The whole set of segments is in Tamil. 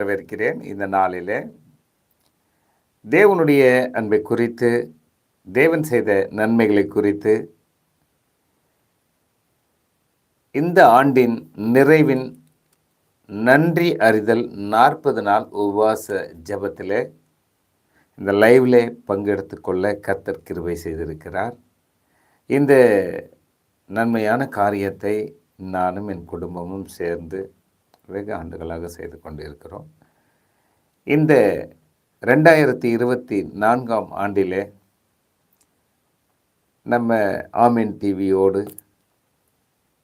வரவேற்கிறேன் இந்த நாளிலே. தேவனுடைய அன்பை குறித்து தேவன் செய்த நன்மைகளை குறித்து இந்த ஆண்டின் நிறைவின் நன்றி அறிதல் நாற்பது நாள் உபவாச ஜபத்தில் இந்த லைவில் பங்கெடுத்து கொள்ள கத்தர் கிருபை செய்திருக்கிறார். இந்த நன்மையான காரியத்தை நானும் என் குடும்பமும் சேர்ந்து வெகு ஆண்டுகளாக செய்து கொண்டு இருக்கிறோம் இந்த ரெண்டாயிரத்தி இருபத்தி நான்காம் ஆண்டிலே நம்ம ஆமின் டிவியோடு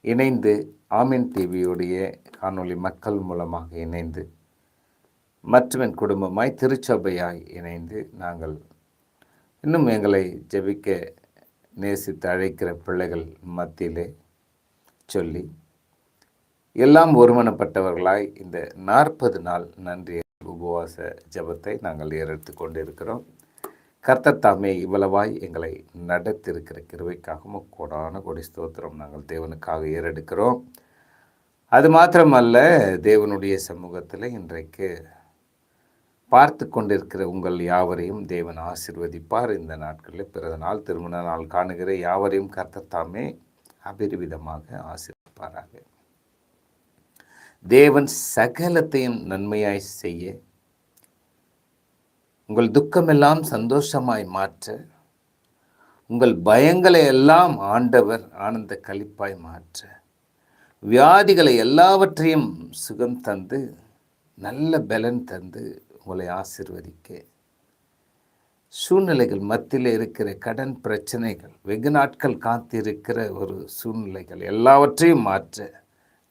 இணைந்து ஆமின் டிவியுடைய காணொளி மக்கள் மூலமாக இணைந்து மற்றும் என் குடும்பமாய் திருச்சபையாய் இணைந்து நாங்கள் இன்னும் எங்களை ஜெபிக்க நேசித்து அழைக்கிற பிள்ளைகள் மத்தியிலே சொல்லி எல்லாம் ஒருமனப்பட்டவர்களாய் இந்த நாற்பது நாள் நன்றி உபவாச ஜபத்தை நாங்கள் ஏறெடுத்து கொண்டிருக்கிறோம். கர்த்தர் தாமே இவ்வளவாய் எங்களை நடத்திருக்கிற கிருவைக்காகவும் கோடான கொடி ஸ்தோத்திரம் நாங்கள் தேவனுக்காக ஏறெடுக்கிறோம். அது மாத்திரமல்ல தேவனுடைய சமூகத்தில் இன்றைக்கு பார்த்து கொண்டிருக்கிற உங்கள் யாவரையும் தேவன் ஆசிர்வதிப்பார். இந்த நாட்களில் பிறந்த நாள் திருமண நாள் காணுகிற யாவரையும் கர்த்தர் தாமே அபரிவிதமாக ஆசிர்வதிப்பாராக. தேவன் சகலத்தையும் நன்மையாய் செய்ய உங்கள் துக்கமெல்லாம் சந்தோஷமாய் மாற்ற உங்கள் பயங்களை எல்லாம் ஆண்டவர் ஆனந்த கழிப்பாய் மாற்ற வியாதிகளை எல்லாவற்றையும் சுகம் தந்து நல்ல பலன் தந்து உங்களை ஆசிர்வதிக்க. சூழ்நிலைகள் மத்தியில் இருக்கிற கடன் பிரச்சனைகள் வெகு நாட்கள் காத்திருக்கிற ஒரு சூழ்நிலைகள் எல்லாவற்றையும் மாற்ற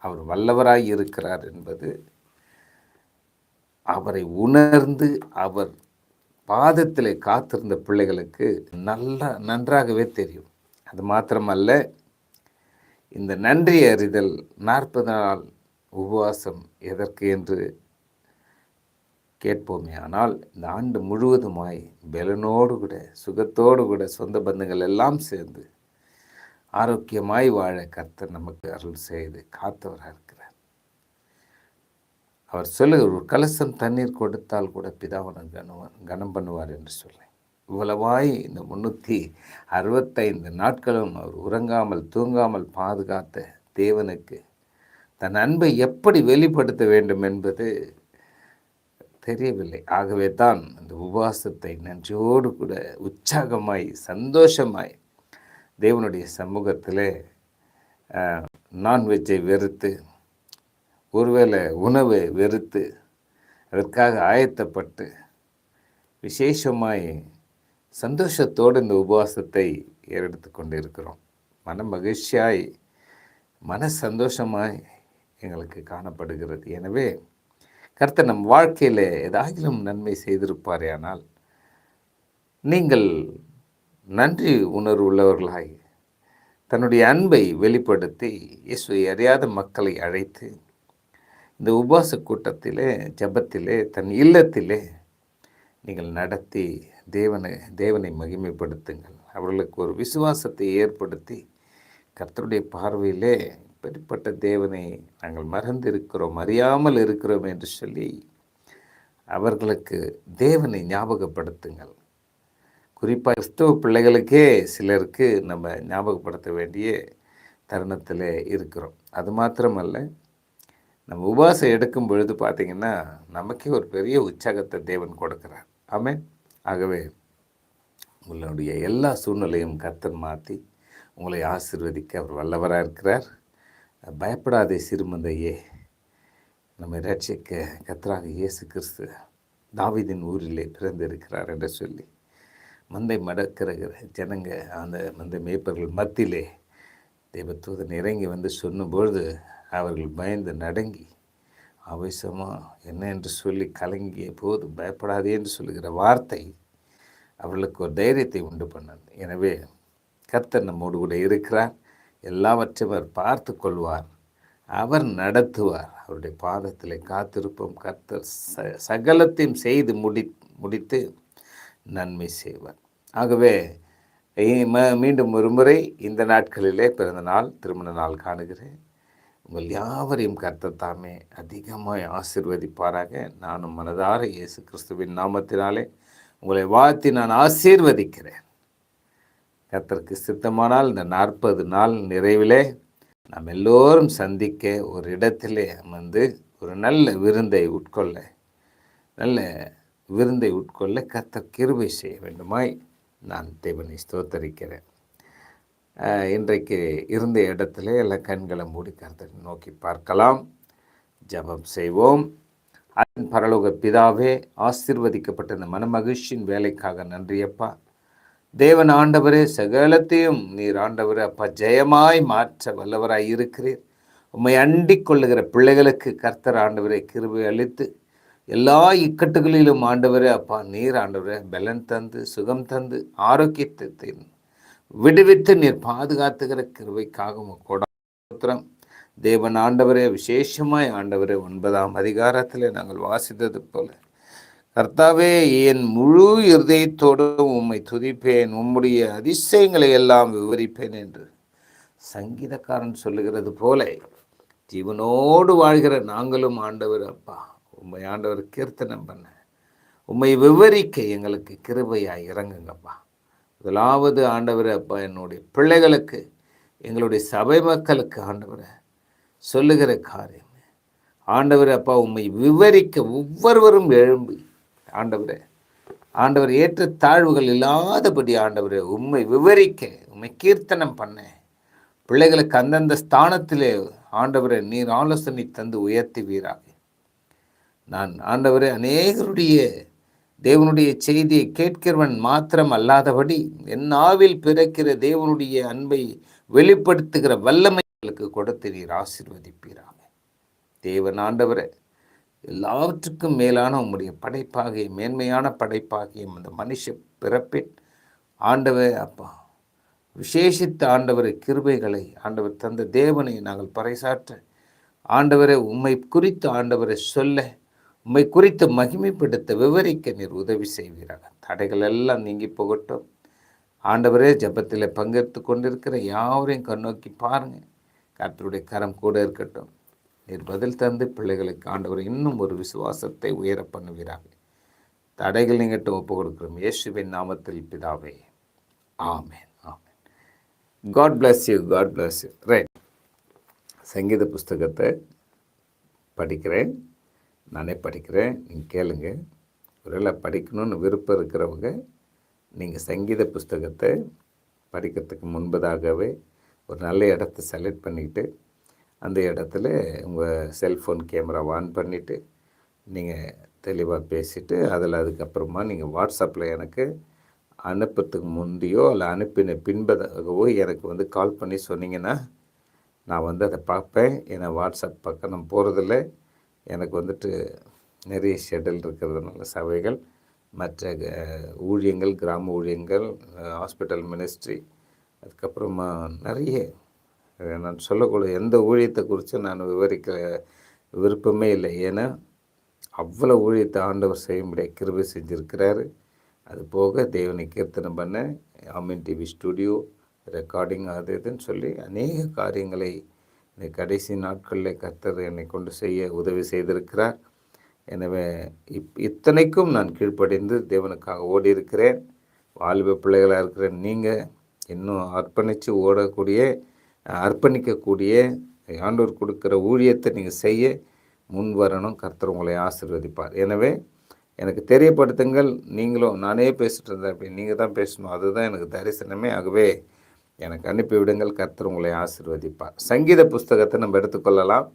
அவர் வல்லவராய் இருக்கிறார் என்பது அவரை உணர்ந்து அவர் பாதத்தில் காத்திருந்த பிள்ளைகளுக்கு நல்லா நன்றாகவே தெரியும். அது மாத்திரமல்ல இந்த நன்றி அறிதல் நாற்பது நாள் உபவாசம் எதற்கு என்று கேட்போமே ஆனால் இந்த ஆண்டு முழுவதுமாய் பலனோடு கூட சுகத்தோடு கூட சொந்த பந்தங்கள் எல்லாம் சேர்ந்து ஆரோக்கியமாய் வாழ கர்த்தர் நமக்கு அருள் செய்து காத்தவராக இருக்கிறார். அவர் சொல்லுகிற ஒரு கலசம் தண்ணீர் கொடுத்தால் கூட பிதாவனம் கனம் கனம் பண்ணுவார் என்று சொல்ல இவ்வளவாய் இந்த முன்னூற்றி அறுபத்தைந்து நாட்களும் அவர் உறங்காமல் தூங்காமல் பாதுகாத்த தேவனுக்கு தன் அன்பை எப்படி வெளிப்படுத்த வேண்டும் என்பது தெரியவில்லை. ஆகவே தான் இந்த உபவாசத்தை நன்றியோடு கூட உற்சாகமாய் சந்தோஷமாய் தேவனுடைய சமூகத்தில் நான்வெஜ்ஜை வெறுத்து ஒருவேளை உணவை வெறுத்து அதற்காக ஆயத்தப்பட்டு விசேஷமாய் சந்தோஷத்தோடு இந்த உபவாசத்தை ஏறெடுத்து கொண்டு இருக்கிறோம் மன மகிழ்ச்சியாய் மன சந்தோஷமாய் எங்களுக்கு காணப்படுகிறது. எனவே கர்த்தர் நம் வாழ்க்கையில் ஏதாகிலும் நன்மை செய்திருப்பாரே ஆனால் நீங்கள் நன்றி உணர்வு உள்ளவர்களாய் தன்னுடைய அன்பை வெளிப்படுத்தி இயேசுவை அறியாத மக்களை அழைத்து இந்த உபாச கூட்டத்திலே ஜபத்திலே தன் இல்லத்திலே நீங்கள் நடத்தி தேவனை தேவனை மகிமைப்படுத்துங்கள். அவர்களுக்கு ஒரு விசுவாசத்தை ஏற்படுத்தி கர்த்தருடைய பார்வையிலே இப்படிப்பட்ட தேவனை நாங்கள் மறந்து இருக்கிறோம் அறியாமல் இருக்கிறோம் என்று சொல்லி அவர்களுக்கு தேவனை ஞாபகப்படுத்துங்கள். குறிப்பாக கிறிஸ்தவ பிள்ளைகளுக்கே சிலருக்கு நம்ம ஞாபகப்படுத்த வேண்டிய தருணத்தில் இருக்கிறோம். அது மாத்திரமல்ல நம்ம உபாசம் எடுக்கும் பொழுது பார்த்திங்கன்னா நமக்கே ஒரு பெரிய உற்சாகத்தை தேவன் கொடுக்குறார். ஆமே ஆகவே உங்களுடைய எல்லா சூழ்நிலையும் கத்தன் மாற்றி உங்களை ஆசிர்வதிக்க அவர் வல்லவராக இருக்கிறார். பயப்படாதே சிறுமந்தையே நம்ம ரட்சிக்க கத்தராக இயேசு கிறிஸ்து தாவிதின் ஊரிலே பிறந்திருக்கிறார் என்று சொல்லி. மந்தை மடக்கிற ஜனங்க அந்த மந்தை மேய்ப்பர்கள் மத்தியிலே தெய்வத்தூதன் இறங்கி வந்து சொன்னபொழுது அவர்கள் பயந்து நடங்கி ஆவேசமாக என்ன என்று சொல்லி கலங்கிய போது பயப்படாதே என்று சொல்லுகிற வார்த்தை அவர்களுக்கு ஒரு தைரியத்தை உண்டு பண்ணது எனவே கர்த்தர் நம்மோடு கூட இருக்கிறார். எல்லாவற்றையும் அவர் பார்த்து கொள்வார். அவர் நடத்துவார். அவருடைய பாதத்தில் காத்திருப்போம். கர்த்தர் ச சகலத்தையும் செய்து முடி முடித்து நன்மை செய்வார். ஆகவே மீண்டும் ஒரு முறை இந்த நாட்களிலே பிறந்த நாள் திருமண நாள் காணுகிறேன். உங்கள் யாவரையும் கர்த்தத்தாமே அதிகமாய் ஆசிர்வதிப்பாராக. நானும் மனதார இயேசு கிறிஸ்துவின் நாமத்தினாலே உங்களை வாழ்த்தி நான் ஆசீர்வதிக்கிறேன். கர்த்தருக்கு சித்தமானால் இந்த நாற்பது நாள் நிறைவிலே நாம் எல்லோரும் சந்திக்க ஒரு இடத்திலே அமர்ந்து ஒரு நல்ல விருந்தை உட்கொள்ள நல்ல விருந்தை உட்கொள்ள கர்த்தர் கிருபை செய்ய வேண்டுமாய் நான் தேவனை ஸ்தோத்தரிக்கிறேன். இன்றைக்கு இருந்த இடத்துல எல்லாம் கண்களை மூடி கருத்தை நோக்கி பார்க்கலாம். ஜபம் செய்வோம். அதன் பரலோக பிதாவே ஆசிர்வதிக்கப்பட்ட இந்த மனமகிழ்ச்சியின் வேலைக்காக நன்றியப்பா தேவன் ஆண்டவரே சகலத்தையும் நீர் ஆண்டவரே அப்பா ஜெயமாய் மாற்ற வல்லவராய் இருக்கிறீர். உம்மை அண்டிக் கொள்ளுகிற பிள்ளைகளுக்கு கர்த்தர் ஆண்டவரை கிருபை அளித்து எல்லா இக்கட்டுகளிலும் ஆண்டவரே அப்பா நீர் ஆண்டவரே பலன் தந்து சுகம் தந்து ஆரோக்கியத்தை விடுவித்து நீர் பாதுகாத்துகிற கிருவைக்காக கூட தேவன் ஆண்டவரே விசேஷமாய் ஆண்டவரே ஒன்பதாம் அதிகாரத்தில் நாங்கள் வாசித்தது போல. கர்த்தாவே என் முழு இருதயத்தோடு உம்மை துதிப்பேன். உம்முடைய அதிசயங்களை எல்லாம் விவரிப்பேன் என்று சங்கீதக்காரன் சொல்லுகிறது போல ஜீவனோடு வாழ்கிற நாங்களும் ஆண்டவர் அப்பா. உண்மை ஆண்டவர் கீர்த்தனம் பண்ண. உண்மை விவரிக்க எங்களுக்கு கிருபையாக இறங்குங்கப்பா. முதலாவது ஆண்டவர் அப்பா என்னுடைய பிள்ளைகளுக்கு எங்களுடைய சபை மக்களுக்கு ஆண்டவரை சொல்லுகிற காரியம். ஆண்டவர் அப்பா உண்மை விவரிக்க ஒவ்வொருவரும் எழும்பி. ஆண்டவரை ஆண்டவர் ஏற்ற தாழ்வுகள் இல்லாதபடி ஆண்டவரை உண்மை விவரிக்க உண்மை கீர்த்தனம் பண்ண. பிள்ளைகளுக்கு அந்தந்த ஸ்தானத்திலே ஆண்டவரை நீர் ஆலோசனை தந்து உயர்த்துவீராக. நான் ஆண்டவரே அநேகருடைய தேவனுடைய செய்தியை கேட்கிறவன் மாத்திரம் அல்லாதபடி என் ஆவில் பிறக்கிற தேவனுடைய அன்பை வெளிப்படுத்துகிற வல்லமைகளுக்கு கொடுத்து நீர் ஆசிர்வதிப்பீராக. தேவன் ஆண்டவரை எல்லாவற்றுக்கும் மேலான உம்முடைய படைப்பாகிய மேன்மையான படைப்பாகிய அந்த மனுஷ பிறப்பின் ஆண்டவர் அப்பா விசேஷித்த ஆண்டவரை கிருபைகளை ஆண்டவர் தந்த தேவனை நாங்கள் பறைசாற்ற ஆண்டவரை உம்மை குறித்து ஆண்டவரை சொல்ல உம்மை குறித்து மகிமைப்படுத்த விவரிக்க நீர் உதவி செய்வீராக. தடைகள் எல்லாம் நீங்கி போகட்டும். ஆண்டவரே ஜபத்தில் பங்கெடுத்து கொண்டிருக்கிற யாவரையும் கண்ணோக்கி பாருங்கள் கர்த்தருடைய கரம் கூட இருக்கட்டும். நீர் பதில் தந்து பிள்ளைகளுக்கு ஆண்டவர் இன்னும் ஒரு விசுவாசத்தை உயர பண்ணுவீராக. தடைகள் நீங்கிட்ட ஒப்பு கொடுக்குறோம் இயேசுவின் நாமத்தில் பிதாவே. ஆமேன். ஆமேன். God bless you God bless you right சங்கீத புஸ்தகத்தை படிக்கிறேன். நானே படிக்கிறேன் நீங்கள் கேளுங்க. ஒருவேளை படிக்கணும்னு விருப்பம் இருக்கிறவங்க நீங்கள் சங்கீத புஸ்தகத்தை படிக்கிறதுக்கு முன்பதாகவே ஒரு நல்ல இடத்த செலக்ட் பண்ணிக்கிட்டு அந்த இடத்துல உங்கள் செல்ஃபோன் கேமரா ஆன் பண்ணிவிட்டு நீங்கள் தெளிவாக பேசிவிட்டு அதில் அதுக்கப்புறமா நீங்கள் வாட்ஸ்அப்பில் எனக்கு அனுப்புறதுக்கு முந்தையோ இல்லை அனுப்பின பின்பதாகவோ எனக்கு வந்து கால் பண்ணி சொன்னீங்கன்னா நான் வந்து அதை பார்ப்பேன். ஏன்னா வாட்ஸ்அப் பக்கம் நான் போகிறதில்ல எனக்கு வந்துட்டு நிறைய ஷெடில் இருக்கிறதுனால சபைகள் மற்ற ஊழியங்கள் கிராம ஊழியங்கள் ஹாஸ்பிட்டல் மினிஸ்ட்ரி அதுக்கப்புறமா நிறைய நான் சொல்லக்கூடிய எந்த ஊழியத்தை குறித்து நான் விவரிக்க விருப்பமே இல்லை. ஏன்னா அவ்வளோ ஊழியத்தை ஆண்டவர் செய்யும்படியாக கிருபை செஞ்சுருக்கிறாரு. அது போக தேவனை கீர்த்தனம் பண்ண ஆமின் டிவி ஸ்டுடியோ ரெக்கார்டிங் அது இதுன்னு சொல்லி அநேக காரியங்களை இந்த கடைசி நாட்களில் கர்த்தர் என்னை கொண்டு செய்ய உதவி செய்திருக்கிறார். எனவே இப் இத்தனைக்கும் நான் கீழ்ப்படைந்து தேவனுக்காக ஓடி இருக்கிறேன் வாலிப பிள்ளைகளாக இருக்கிற நீங்கள் இன்னும் அர்ப்பணித்து ஓடக்கூடிய அர்ப்பணிக்கக்கூடிய ஆண்டோர் கொடுக்குற ஊழியத்தை நீங்கள் செய்ய முன் வரணும். கர்த்தர் உங்களை ஆசிர்வதிப்பார். எனவே எனக்கு தெரியப்படுத்துங்கள். நீங்களும் நானே பேசிட்டு இருந்தேன். அப்படி நீங்கள் தான் பேசணும். அதுதான் எனக்கு தரிசனமே. ஆகவே எனக்கு அனுப்பிவிடுங்கள் கர்த்தர் உங்களை ஆசிர்வதிப்பார். சங்கீத புஸ்தகத்தை நம்ம எடுத்துக்கொள்ளலாம்.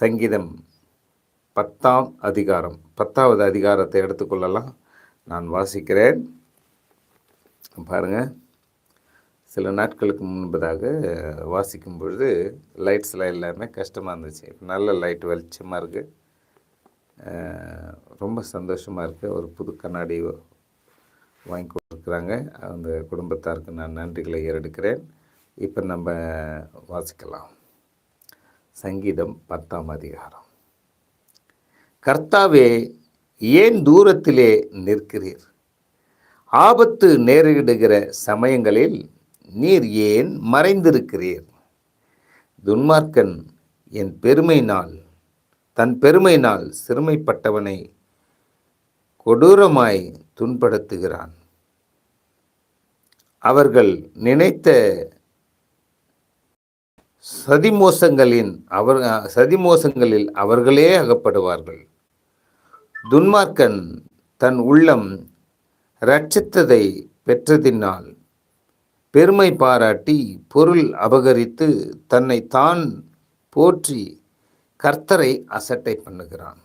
சங்கீதம் பத்தாம் அதிகாரம் பத்தாவது அதிகாரத்தை எடுத்துக்கொள்ளலாம். நான் வாசிக்கிறேன். பாருங்கள் சில நாட்களுக்கு முன்பதாக வாசிக்கும் பொழுது லைட்ஸ்லாம் எல்லாமே கஷ்டமாக இருந்துச்சு. நல்ல லைட் வெளிச்சமாக இருக்குது ரொம்ப சந்தோஷமாக இருக்குது ஒரு புது கண்ணாடி வாங்கி கொடுக்குறாங்க. அந்த குடும்பத்தாருக்கு நான் நன்றிகளை ஏறெடுக்கிறேன். இப்போ நம்ம வாசிக்கலாம். சங்கீதம் பத்தாம் அதிகாரம். கர்த்தாவே ஏன் தூரத்திலே நிற்கிறீர்? ஆபத்து நேரிடுகிற சமயங்களில் நீர் ஏன் மறைந்திருக்கிறீர்? துன்மார்க்கன் என் பெருமையினால் தன் பெருமையினால் சிறுமைப்பட்டவனை கொடூரமாய் துன்படுத்துகிறான் அவர்கள் நினைத்த சதிமோசங்களின் அவர் சதிமோசங்களில் அவர்களே அகப்படுவார்கள். துன்மார்க்கன் தன் உள்ளம் ரட்சித்ததை பெற்றதினால் பெருமை பாராட்டி பொருள் அபகரித்து தன்னை தான் போற்றி கர்த்தரை அசட்டை பண்ணுகிறான்.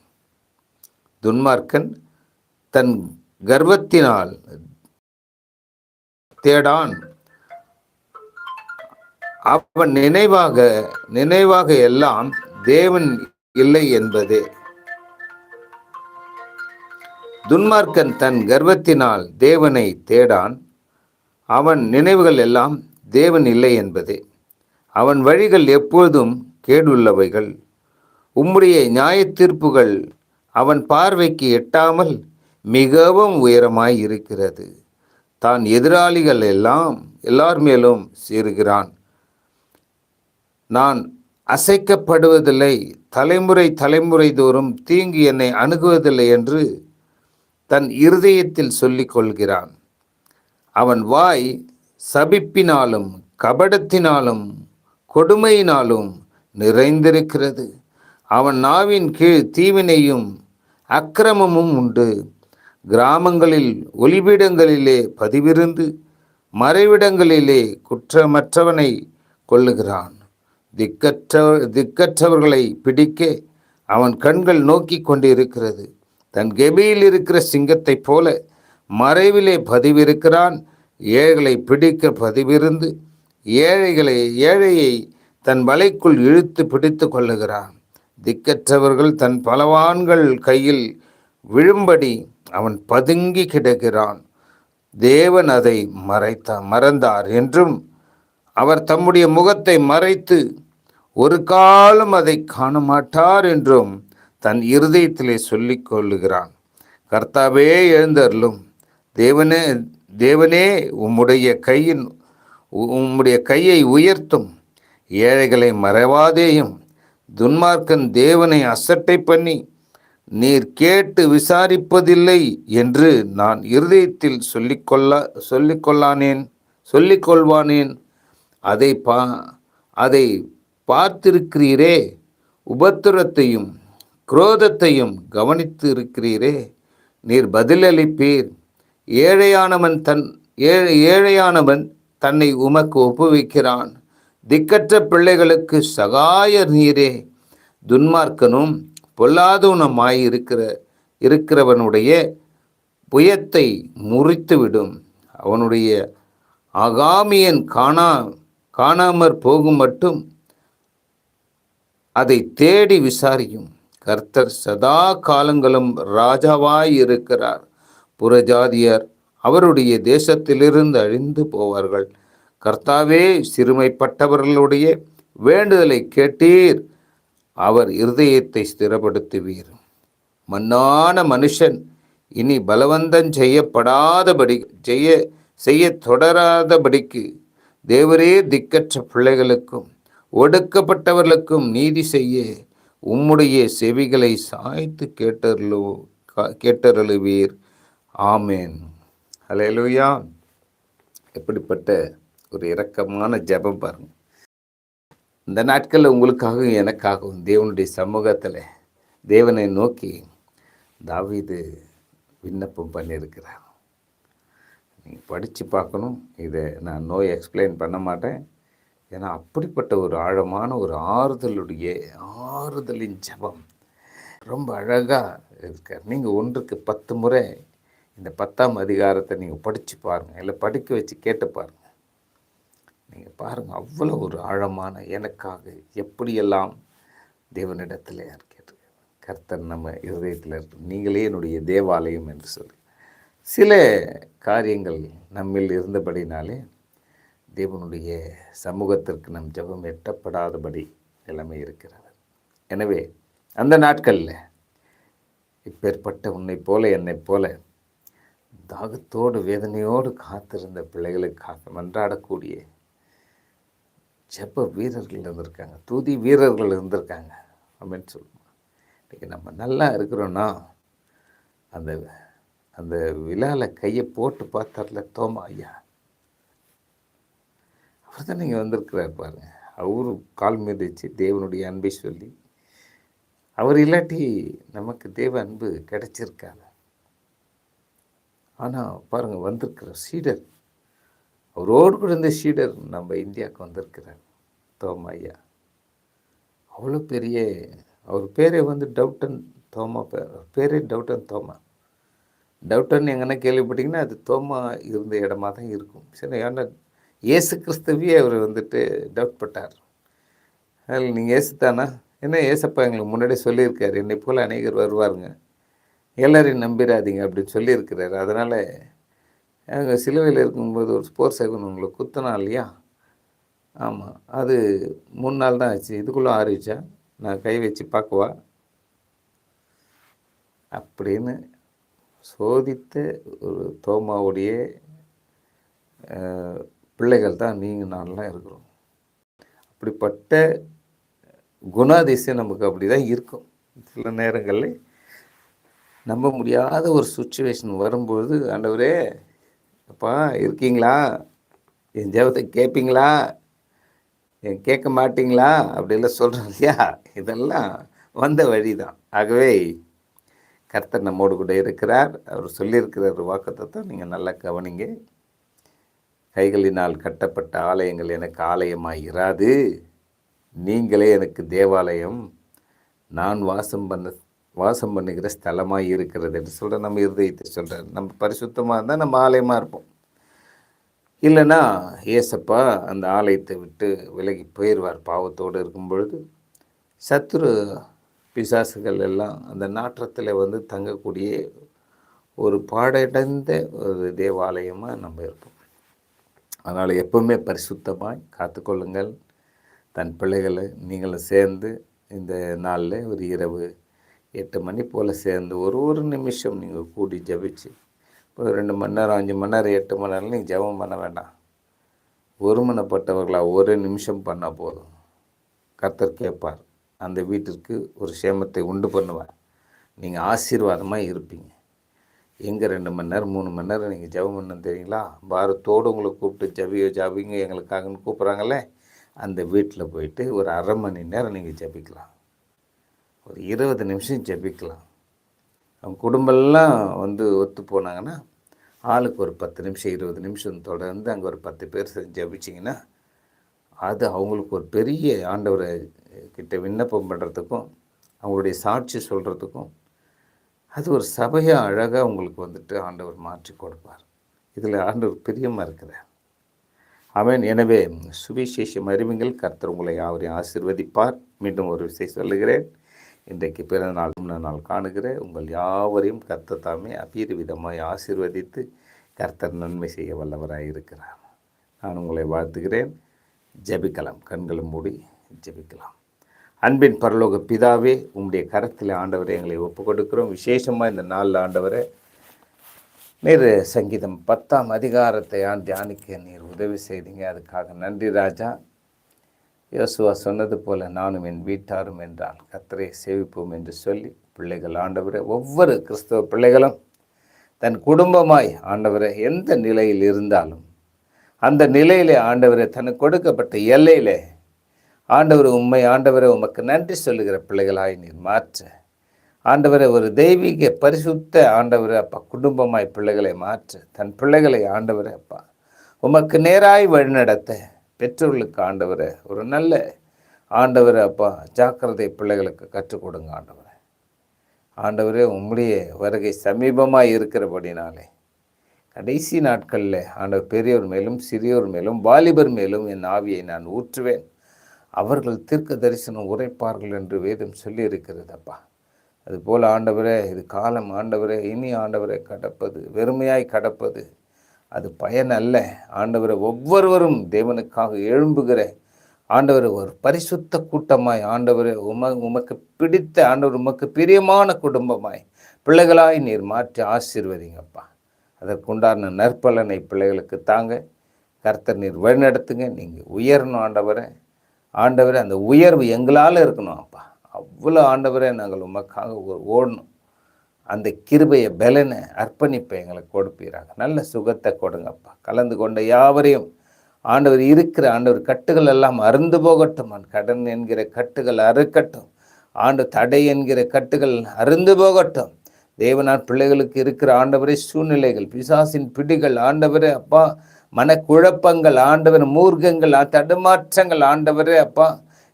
துன்மார்க்கன் தன் கர்வத்தினால் தேடான். அவன் நினைவாக நினைவாக எல்லாம் தேவன் இல்லை என்பதே. துன்மார்க்கன் தன் கர்வத்தினால் தேவனை தேடான். அவன் நினைவுகள் எல்லாம் தேவன் இல்லை என்பதே. அவன் வழிகள் எப்பொழுதும் கேடுள்ளவைகள். உம்முடைய நியாய தீர்ப்புகள் அவன் பார்வைக்கு எட்டாமல் மிகவும் உயரமாய் இருக்கிறது. தான் எதிராளிகள் எல்லாம் எல்லார் மேலும் சீறுகிறான் நான் அசைக்கப்படுவதில்லை தலைமுறை தலைமுறை தோறும் தீங்கு என்னை அணுகுவதில்லை என்று தன் இருதயத்தில் சொல்லிக் கொள்கிறான். அவன் வாய் சபிப்பினாலும் கபடத்தினாலும் கொடுமையினாலும் நிறைந்திருக்கிறது. அவன் நாவின் கீழ் தீவினையும் அக்கிரமமும் உண்டு. கிராமங்களில் ஒலிபீடங்களிலே பதிவிருந்து மறைவிடங்களிலே குற்றமற்றவனை கொள்ளுகிறான் திக்கற்ற திக்கற்றவர்களை பிடிக்க அவன் கண்கள் நோக்கி கொண்டிருக்கிறது. தன் கெபியில் இருக்கிற சிங்கத்தைப் போல மறைவிலே பதிவிருக்கிறான். ஏழைகளை பிடிக்க பதிவிருந்து ஏழைகளை ஏழையை தன் வலைக்குள் இழுத்து பிடித்து கொள்ளுகிறான். திக்கற்றவர்கள் தன் பலவான்கள் கையில் விழும்படி அவன் பதுங்கி கிடக்கிறான். தேவன் அதை மறைத்த மறந்தார் என்றும் அவர் தம்முடைய முகத்தை மறைத்து ஒரு காலம் அதை காண மாட்டார் என்றும் தன் இருதயத்திலே சொல்லிக் கொள்ளுகிறான். கர்த்தாவே எழுந்தருளும். தேவனே தேவனே உம்முடைய கையின் உம்முடைய கையை உயர்த்தும். ஏழைகளை மறைவாதேயும். துன்மார்க்கன் தேவனை அசட்டை பண்ணி நீர் கேட்டு விசாரிப்பதில்லை என்று நான் இருதயத்தில் சொல்லிக்கொள்ள சொல்லிக்கொள்ளானேன் சொல்லிக்கொள்வானேன். அதை பா அதை பார்த்திருக்கிறீரே உபத்திரத்தையும் குரோதத்தையும் கவனித்து இருக்கிறீரே நீர் பதிலளிப்பீர். ஏழையானவன் தன் ஏழை ஏழையானவன் தன்னை உமக்கு ஒப்புவிக்கிறான். திக்கற்ற பிள்ளைகளுக்கு சகாயர் நீரே. துன்மார்க்கனும் பொல்லாதவனமாய் இருக்கிற இருக்கிறவனுடைய புயத்தை முறித்துவிடும். அவனுடைய ஆகாமியன் காணா காணாமற் போகும் மட்டும் அதை தேடி விசாரியும். கர்த்தர் சதா காலங்களும் ராஜாவாய் இருக்கிறார் புறஜாதியர் அவருடைய தேசத்திலிருந்து அழிந்து போவார்கள். கர்த்தாவே சிறுமைப்பட்டவர்களுடைய வேண்டுதலை கேட்டீர். அவர் இருதயத்தை ஸ்திரப்படுத்துவீர். மண்ணான மனுஷன் இனி பலவந்தம் செய்யப்படாதபடி செய்ய செய்ய தொடராதபடிக்கு தேவரே திக்கற்ற பிள்ளைகளுக்கும் ஒடுக்கப்பட்டவர்களுக்கும் நீதி செய்ய உம்முடைய செவிகளை சாய்த்து கேட்டருளோ கேட்டருளுவீர். ஆமேன். அலையலுயா எப்படிப்பட்ட ஒரு இரக்கமான ஜெபம் பாருங்க. இந்த நாட்களில் உங்களுக்காகவும் எனக்காகவும் தேவனுடைய சமூகத்தில் தேவனை நோக்கி தாவிது விண்ணப்பம் பண்ணியிருக்கிறார். நீங்கள் படித்து பார்க்கணும். இதை நான் நோய் எக்ஸ்பிளைன் பண்ண மாட்டேன். ஏன்னா அப்படிப்பட்ட ஒரு ஆழமான ஒரு ஆறுதலுடைய ஆறுதலின் ஜபம் ரொம்ப அழகாக இருக்கார். நீங்கள் ஒன்றுக்கு பத்து முறை இந்த பத்தாம் அதிகாரத்தை நீங்கள் படித்து பாருங்கள் இல்லை படிக்க வச்சு கேட்டு பாருங்கள் நீங்கள் பாருங்கள் அவ்வளோ ஒரு ஆழமான எனக்காக எப்படியெல்லாம் தேவனிடத்தில் கேட்டு கர்த்தர் நம்ம இருதயத்தில் இருக்கு நீங்களே என்னுடைய தேவாலயம் என்று சொல்லி. சில காரியங்கள் நம்மில் இருந்தபடினாலே தேவனுடைய சமூகத்திற்கு நம் ஜெபம் எட்டப்படாதபடி நிலைமை இருக்கிறது. எனவே அந்த நாட்களில் இப்பேற்பட்ட உன்னை போல என்னை போல தாகத்தோடு வேதனையோடு காத்திருந்த பிள்ளைகளுக்காக மன்றாடக்கூடிய ஜப்ப வீரர்கள் இருந்திருக்காங்க? துதி வீரர்கள் இருந்திருக்காங்க அப்படின்னு சொல்லுவோம். இன்றைக்கி நம்ம நல்லா இருக்கிறோன்னா அந்த அந்த விழாவில் கையை போட்டு பார்த்தார்ல தோமா ஐயா? அவர் தான் நீங்கள் வந்திருக்கிறார் பாருங்க. அவரு கால் மிதிச்சு தேவனுடைய அன்பை சொல்லி அவர் இல்லாட்டி நமக்கு தேவ அன்பு கிடைச்சிருக்காது. ஆனால் பாருங்கள் வந்திருக்கிற சீடர் அவரோடு கூட இருந்த சீடர் நம்ம இந்தியாவுக்கு வந்திருக்கிறார் தோமா ஐயா. அவ்வளோ பெரிய அவர் பேரே வந்து டவுட்டன் தோமா பேர் பேரே டவுட்டன் தோமா. டவுட்டன் எங்கன்னா கேள்விப்பட்டிங்கன்னா அது தோமா இருந்த இடமா தான் இருக்கும். சரி ஏன்னா இயேசு கிறிஸ்தவியே அவர் வந்துட்டு டவுட் பட்டார். அதில் நீங்கள் ஏசு தானா என்ன ஏசப்பா எங்களுக்கு முன்னாடி சொல்லியிருக்காரு என்னை போல் அநேகர் வருவாருங்க. எல்லாரையும் நம்பிடாதீங்க அப்படின்னு சொல்லியிருக்கிறாரு. அதனால் அங்கே சிலுவையில் இருக்கும்போது ஒரு ஸ்போர்ட்ஸ் சகுன் உங்களை குத்தினா இல்லையா? ஆமாம் அது மூணு நாள் தான் ஆச்சு. இதுக்குள்ளே ஆறிச்சா நான் கை வச்சு பார்க்கவா? அப்படின்னு சோதித்த ஒரு தோமாவுடைய பிள்ளைகள் தான் நீங்கள் நான்லாம் இருக்கிறோம். அப்படிப்பட்ட குணாதிசயம் நமக்கு அப்படி தான் இருக்கும். சில நேரங்களில் நம்ப முடியாத ஒரு சுச்சுவேஷன் வரும்போது ஆண்டவரே அப்பா இருக்கீங்களா? என் ஜெபத்தை கேட்பீங்களா என் கேட்க மாட்டீங்களா? அப்படிலாம் சொல்கிறோம் இல்லையா? இதெல்லாம் வந்த வழி தான் ஆகவே கர்த்தர் நம்மோடு கூட இருக்கிறார். அவர் சொல்லியிருக்கிறார் வாக்கத்தை தான் நீங்கள் நல்லா கவனிங்க. கைகளினால் கட்டப்பட்ட ஆலயங்கள் எனக்கு ஆலயமாக இராது. நீங்களே எனக்கு தேவாலயம். நான் வாசம் பண்ண வாசம் பண்ணுகிற ஸ்தலமாக இருக்கிறது என்று சொல்கிற நம்ம இருதயத்தை சொல்கிறார் நம்ம பரிசுத்தமாக இருந்தால் நம்ம ஆலயமாக இருப்போம். இல்லைன்னா ஏசப்பா அந்த ஆலயத்தை விட்டு விலகி போயிடுவார் பாவத்தோடு இருக்கும் பொழுது. சத்துரு பிசாசுகள் எல்லாம் அந்த நாற்றத்தில் வந்து தங்கக்கூடிய ஒரு பாடடைந்த ஒரு தேவாலயமாக நம்ம இருப்போம். அதனால் எப்பவுமே பரிசுத்தமாய் காத்துக்கொள்ளுங்கள். தன் பிள்ளைகளை நீங்களும் சேர்ந்து இந்த நாளில் ஒரு இரவு எட்டு மணி போல் சேர்ந்து ஒரு ஒரு நிமிஷம் நீங்கள் கூடி ஜபிச்சு இப்போ ரெண்டு மணி நேரம் அஞ்சு மணி நேரம் எட்டு மணி நேரம் நீங்கள் ஜபம் பண்ண வேண்டாம். ஒருமனப்பட்டவர்களாக ஒரு நிமிஷம் பண்ணால் போதும். கர்த்தர் கேட்பார் அந்த வீட்டிற்கு ஒரு சேமத்தை உண்டு பண்ணுவார். நீங்கள் ஆசீர்வாதமாக இருப்பீங்க. எங்கே ரெண்டு மணி நேரம் மூணு மணி நேரம் நீங்கள் ஜபம் பண்ண தெரியுங்களா? பாரத்தோடு உங்களை கூப்பிட்டு ஜபியோ ஜபிங்க எங்களுக்காகன்னு கூப்பிட்றாங்களே அந்த வீட்டில் போயிட்டு ஒரு அரை மணி நேரம் நீங்கள் ஜபிக்கலாம். ஒரு இருபது நிமிஷம் ஜபிக்கலாம். அவங்க குடும்பம்லாம் வந்து ஒத்து போனாங்கன்னா ஆளுக்கு ஒரு பத்து நிமிஷம் இருபது நிமிஷம் தொடர்ந்து அங்கே ஒரு பத்து பேர் ஜபிச்சிங்கன்னா அது அவங்களுக்கு ஒரு பெரிய ஆண்டவரை கிட்ட விண்ணப்பம் பண்ணுறதுக்கும் அவங்களுடைய சாட்சி சொல்கிறதுக்கும் அது ஒரு சபையாக அழகாக உங்களுக்கு வந்துட்டு ஆண்டவர் மாற்றி கொடுப்பார். இதில் ஆண்டவர் பிரியமாக இருக்கிறார். அவன் எனவே சுவிசேஷம் அறிவுங்கள். கர்த்தர் உங்களை யாவரையும் ஆசிர்வதிப்பார். மீண்டும் ஒரு விஷயம் சொல்லுகிறேன். இன்றைக்கு பிறந்த நாள் முன்ன காணுகிறேன். காணுகிற உங்கள் யாவரையும் கர்த்த தாமே விதமாய் ஆசிர்வதித்து கர்த்தர் நன்மை செய்ய வல்லவராக இருக்கிறார். நான் உங்களை வாழ்த்துகிறேன். ஜபிக்கலாம். கண்களும் மூடி ஜபிக்கலாம். அன்பின் பரலோக பிதாவே உங்களுடைய கரத்தில் ஆண்டவரை எங்களை ஒப்பு கொடுக்கிறோம் விசேஷமாக இந்த நாளில் ஆண்டவரை நீர் சங்கீதம் பத்தாம் அதிகாரத்தை ஆண் தியானிக்க நீர் உதவி செய்தீங்க. அதுக்காக நன்றி ராஜா. யோசுவா சொன்னது போல நானும் என் வீட்டாரும் என்றால் கத்தரை சேவிப்போம் என்று சொல்லி பிள்ளைகள் ஆண்டவரை ஒவ்வொரு கிறிஸ்தவ பிள்ளைகளும் தன் குடும்பமாய் ஆண்டவரை எந்த நிலையில் இருந்தாலும் அந்த நிலையிலே ஆண்டவரை தனக்கு கொடுக்கப்பட்ட எல்லையிலே ஆண்டவர் உண்மை ஆண்டவரை உமக்கு நன்றி சொல்லுகிற பிள்ளைகளாய் நீர் மாற்ற. ஆண்டவரை ஒரு தெய்வீக பரிசுத்த ஆண்டவரை அப்பா குடும்பமாய் பிள்ளைகளை மாற்ற. தன் பிள்ளைகளை ஆண்டவரை அப்பா உமக்கு நேராய் வழிநடத்த. பெற்றோர்களுக்கு ஆண்டவரை ஒரு நல்ல ஆண்டவரை அப்பா ஜாக்கிரதை பிள்ளைகளுக்கு கற்றுக் கொடுங்க ஆண்டவரை. ஆண்டவரே உம்முடைய வருகை சமீபமாக இருக்கிறபடினாலே கடைசி நாட்களில் ஆண்டவர் பெரியோர் மேலும் சிறியோர் மேலும் வாலிபர் மேலும் என் ஆவியை நான் ஊற்றுவேன். அவர்கள் தீர்க்க தரிசனம் உரைப்பார்கள் என்று வேதம் சொல்லியிருக்கிறதப்பா அதுபோல் ஆண்டவரே இது காலம் ஆண்டவரே இனி ஆண்டவரை கடப்பது வெறுமையாய் கடப்பது அது பயன் அல்ல. ஆண்டவரை ஒவ்வொருவரும் தேவனுக்காக எழும்புகிற ஆண்டவர் ஒரு பரிசுத்த கூட்டமாய் ஆண்டவர் உம உமக்கு பிடித்த ஆண்டவர் உமக்கு பிரியமான குடும்பமாய் பிள்ளைகளாய் நீர் மாற்றி ஆசீர்வதிங்கப்பா. அதற்குண்டான நற்பலனை பிள்ளைகளுக்கு தாங்க. கர்த்தர் நீர் வழிநடத்துங்க. நீங்கள் உயரணும் ஆண்டவரை. ஆண்டவரை அந்த உயர்வு எங்களால் இருக்கணும் அப்பா. அவ்வளோ ஆண்டவரை நாங்கள் உமக்காக ஓடணும். அந்த கிருபையை பலனை அர்ப்பணிப்பை எங்களுக்கு கொடுப்பீராங்க நல்ல சுகத்தை கொடுங்கப்பா. கலந்து கொண்ட யாவரையும் ஆண்டவர் இருக்கிற ஆண்டவர் கட்டுகள் எல்லாம் அருந்து போகட்டும். கடன் என்கிற கட்டுகள் அறுக்கட்டும். ஆண்டு தடை என்கிற கட்டுகள் அருந்து போகட்டும். தேவனார் பிள்ளைகளுக்கு இருக்கிற ஆண்டவரே சூழ்நிலைகள் பிசாசின் பிடிகள் ஆண்டவரே அப்பா மனக்குழப்பங்கள் ஆண்டவர் மூர்க்கங்கள் தடுமாற்றங்கள் ஆண்டவரே அப்பா.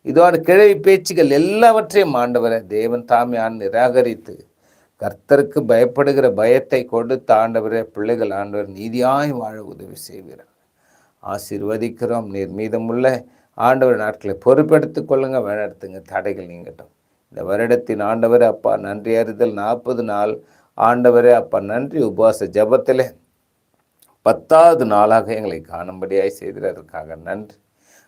இதோட கிழவி பேச்சுகள் எல்லாவற்றையும் ஆண்டவரை தேவன் தாமே ஆண் நிராகரித்து கர்த்தருக்கு பயப்படுகிற பயத்தை கொடுத்து ஆண்டவரே பிள்ளைகள் ஆண்டவர் நீதியாய் வாழ உதவி செய்கிறார் ஆசீர்வதிக்கிறோம். நீர் மீதமுள்ள ஆண்டவர் நாட்களை பொறுப்பெடுத்துக் கொள்ளுங்க. வழிநடத்துங்க. தடைகள் நீங்கட்டும். இந்த வருடத்தின் ஆண்டவரே அப்பா நன்றி அறிதல் நாற்பது நாள். ஆண்டவரே அப்பா நன்றி. உபவாச ஜபத்தில் பத்தாவது நாளாக எங்களை காணும்படியாய் செய்ததற்காக நன்றி.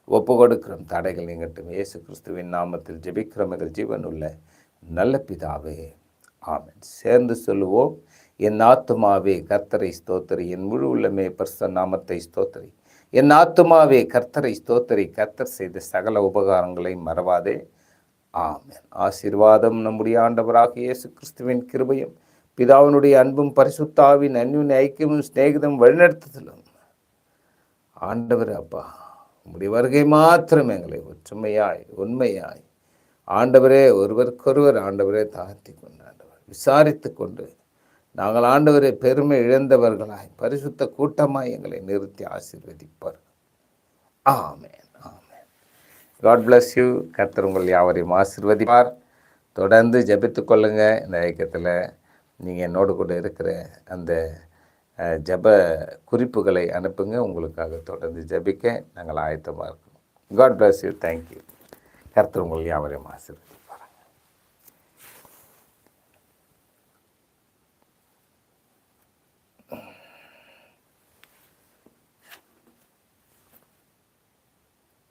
ஒப்பு கொடுக்கிறோம். தடைகள் நீங்கட்டும். இயேசு கிறிஸ்துவின் நாமத்தில் ஜெபிக்கிறோம். எங்கள் உள்ள நல்ல பிதாவே. ஆமன். சேர்ந்து சொல்லுவோம். என் ஆத்துமாவே கர்த்தரை ஸ்தோத்தரி. என் முழு உள்ளமே பர்ச நாமத்தை ஸ்தோத்தரி. என் ஆத்துமாவே கர்த்தரை ஸ்தோத்தரி. கர்த்தர் செய்த சகல உபகாரங்களை மறவாதே. ஆமேன். ஆசீர்வாதம் நம்முடைய ஆண்டவராக இயேசு கிறிஸ்துவின் கிருபையும் பிதாவினுடைய அன்பும் பரிசுத்தாவின் அன்பின் ஐக்கியமும் சிநேகிதம் வழிநடத்துதலும். ஆண்டவர் அப்பா உம்முடைய வருகை மாத்திரம் எங்களை ஒற்றுமையாய் உண்மையாய் ஆண்டவரே ஒருவருக்கொருவர் ஆண்டவரே தாழ்த்தி கொண்டார். விசாரித்து கொண்டு நாங்கள் ஆண்டவரை பெருமை இழந்தவர்களாய் பரிசுத்த கூட்டமாய் எங்களை நிறுத்தி ஆசீர்வதிப்பார். ஆமேன் ஆமேன். காட் பிளஸ் யூ கர்த்தர் உங்கள் யாவரையும் ஆசிர்வதிப்பார். தொடர்ந்து ஜபித்து கொள்ளுங்க. இந்த இயக்கத்தில் நீங்கள் என்னோடு கூட இருக்கிற அந்த ஜப ஜெப குறிப்புகளை அனுப்புங்க. உங்களுக்காக தொடர்ந்து ஜெபிக்க நாங்கள் ஆயத்தமாக இருக்கோம். காட் பிளஸ் யூ தேங்க்யூ கர்த்தர் உங்கள் யாவரையும் ஆசிர்வதி